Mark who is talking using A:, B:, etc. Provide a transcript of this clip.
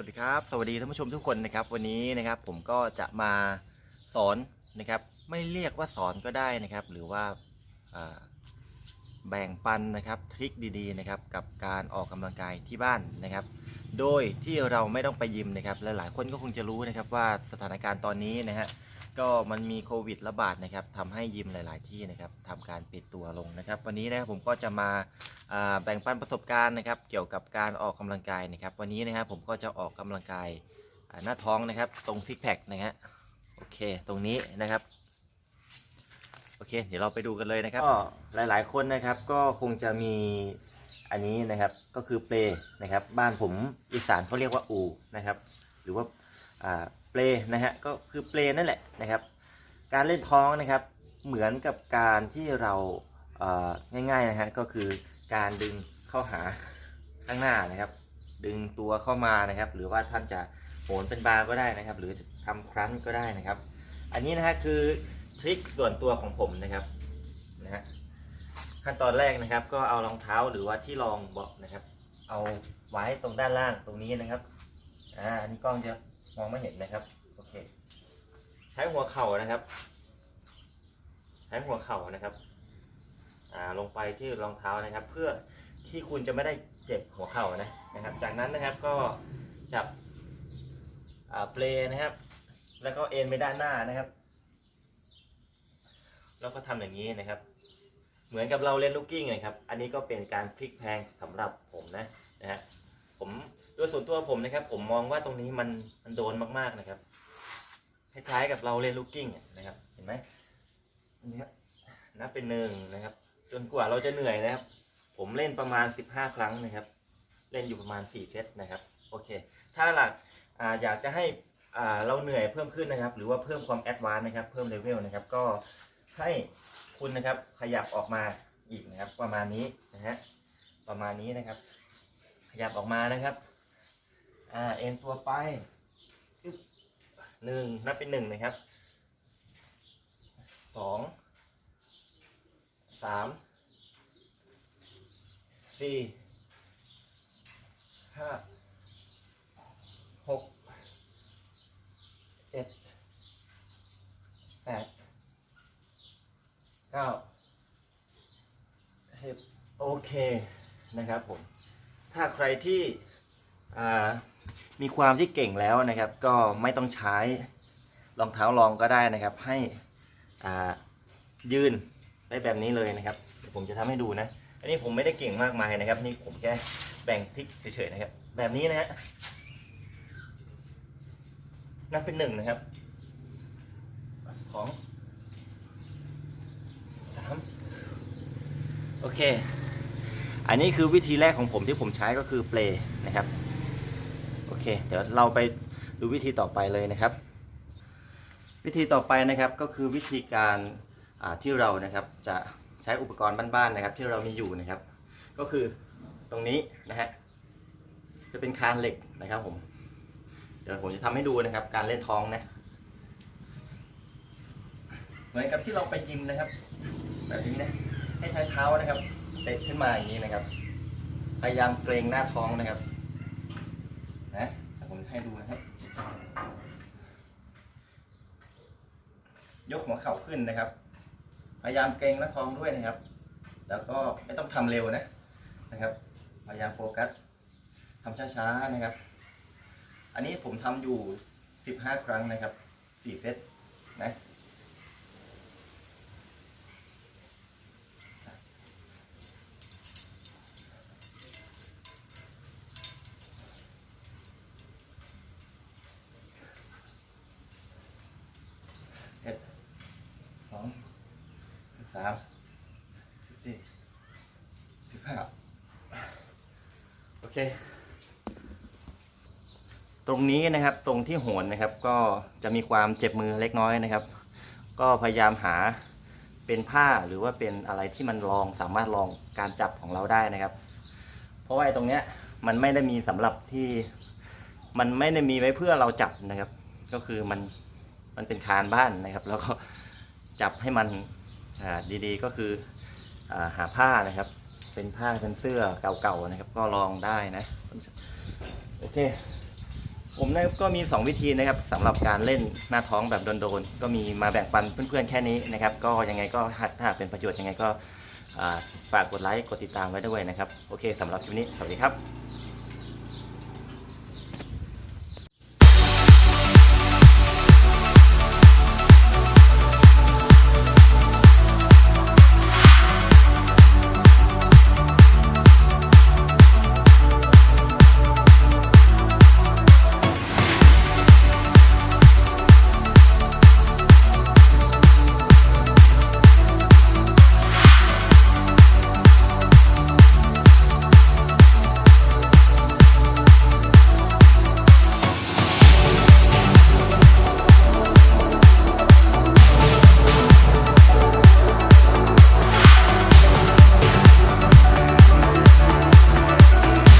A: สวัสดีครับ สวัสดีท่านผู้ชมทุกคนนะครับ วันนี้นะครับผมก็จะมาสอนนะครับ ไม่เรียกว่าสอนก็ได้นะครับ หรือว่าาแบ่งปันนะครับทริคดีๆนะครับกับการออกกำลังกายที่บ้านนะครับ โดยที่เราไม่ต้องไปยิมนะครับและหลายคนก็คงจะรู้นะครับว่าสถานการณ์ตอนนี้นะฮะ ก็มันมีโควิดระบาดนะครับทำให้ยิมหลาย ๆ ที่นะครับทำการปิดตัวลงนะครับ วันนี้นะครับผมก็จะมาแบ่งปันประสบการณ์นะครับ เกี่ยวกับการออกกำลังกายนะครับ วันนี้นะครับผมก็จะออกกำลังกายหน้าท้องนะครับ ตรงซิกแพคนะฮะโอเค ตรงนี้นะครับโอเค เดี๋ยวเราไปดูกันเลยนะครับก็หลาย ๆ คนนะครับก็คงจะมีอันนี้นะครับก็คือเปลนะครับ บ้านผมอีสานเขาเรียกว่าอูนะครับ หรือว่า เปลนะฮะก็คือเปลนั่นแหละนะครับ การเล่นท้องนะครับเหมือนกับการที่เราเง่ายๆนะฮะก็คือการดึงเข้าหาข้างหน้านะครับ ดึงตัวเข้ามานะครับ หรือว่าท่านจะโหนเป็นบาร์ก็ได้นะครับ หรือทำครั้นก็ได้นะครับ อันนี้นะฮะคือทริคส่วนตัวของผมนะครับนะฮะขั้นตอนแรกนะครับ ก็เอารองเท้าหรือว่าที่รองเบาะนะครับ เอาไว้ตรงด้านล่างตรงนี้นะครับอ่าอันนี้กล้องจะ มองไม่เห็นนะครับ โอเค ใช้หัวเข่านะครับ ใช้หัวเข่านะครับ อ่า ลงไปที่รองเท้านะครับ เพื่อที่คุณจะไม่ได้เจ็บหัวเข่านะ นะครับ จากนั้นนะครับก็จับ อ่า เปลนะครับ แล้วก็เอ็นไปด้านหน้านะครับ แล้วก็ทำอย่างนี้นะครับ เหมือนกับเราเล่นลูกกิ้งนะครับ อันนี้ก็เป็นการพลิกแพลงสำหรับผมนะ นะฮะ ผม โดยส่วนตัวผมนะครับ ผมมองว่าตรงนี้มันมันโดนมากๆนะครับคล้ายๆกับเราเล่นลูกกิ้งนะครับ เห็นไหมอันนี้ครับนับเป็นหนึ่งนะครับ จนกว่าเราจะเหนื่อยนะครับ ผมเล่นประมาณ15ครั้งนะครับ เล่นอยู่ประมาณ4เซตนะครับ โอเค ถ้าหลักออยากจะให้เราเหนื่อยเพิ่มขึ้นนะครับ หรือว่าเพิ่มความแอดวานซ์นะครับ เพิ่มเลเวลนะครับ ก็ให้คุณนะครับขยับออกมาอีกนะครับ ประมาณนี้นะฮะประมาณนี้นะครับ ขยับออกมานะครับ อ่า เอ็นตัวไปหนึ่งนับเป็นหนึ่งนะครับสองสามสี่ห้าหกเจ็ดแปดเก้าสิบโอเคนะครับผม ถ้าใครที่อ่า มีความที่เก่งแล้วนะครับ ก็ไม่ต้องใช้รองเท้ารองก็ได้นะครับ ให้ยืนได้แบบนี้เลยนะครับเดี๋ยวผมจะทำให้ดูนะ อันนี้ผมไม่ได้เก่งมากมายนะครับ นี่ผมแค่แบ่งทิกเฉยๆนะครับ แบบนี้นะฮะนับเป็นหนึ่งนะครับสองสามโอเค อันนี้คือวิธีแรกของผมที่ผมใช้ก็คือเปลนะครับ โอเค เดี๋ยวเราไปดูวิธีต่อไปเลยนะครับ วิธีต่อไปนะครับก็คือวิธีการที่เรานะครับจะใช้อุปกรณ์บ้านๆนะครับ ที่เรามีอยู่นะครับ ก็คือตรงนี้นะฮะจะเป็นคานเหล็กนะครับผมเดี๋ยวผมจะทำให้ดูนะครับ การเล่นท้องนะเหมือนกับที่เราไปยิมนะครับ แบบนี้นะให้ใช้เท้านะครับเตะขึ้นมาอย่างนี้นะครับ พยายามเกรงหน้าท้องนะครับ ให้ดูนะครับ ยกหัวเข่าขึ้นนะครับ พยายามเกรงหน้าท้องด้วยนะครับ แล้วก็ไม่ต้องทำเร็วนะนะครับ พยายามโฟกัสทำช้าๆนะครับ อันนี้ผมทำอยู่ 15 ครั้งนะครับ4เซตนะ เอ็ดสองสิบสามสิบสี่สิบห้าโอเค ตรงนี้นะครับตรงที่โหนนะครับ ก็จะมีความเจ็บมือเล็กน้อยนะครับ ก็พยายามหาเป็นผ้าหรือว่าเป็นอะไรที่มันรองสามารถรองการจับของเราได้นะครับ เพราะว่าไอ้ตรงเนี้ยมันไม่ได้มีสำหรับที่มันไม่ได้มีไว้เพื่อเราจับนะครับ ก็คือมันมันเป็นคานบ้านนะครับ แล้วก็จับให้มัน ดีๆก็คืออหาผ้านะครับ เป็นผ้าเป็นเสื้อเก่าๆนะครับ ก็ลองได้นะ โอเค ผมนะก็มี 2 วิธีนะครับสำหรับการเล่นหน้าท้องแบบโดนๆก็มีมาแบ่งปันเพื่อนๆแค่นี้นะครับ ก็ยังไงก็ถ้าหากเป็นประโยชน์ยังไงก็ฝากกดไลค์กดติดตามไว้ด้วยนะครับ โอเคสำหรับคลิปนี้ สวัสดีครับ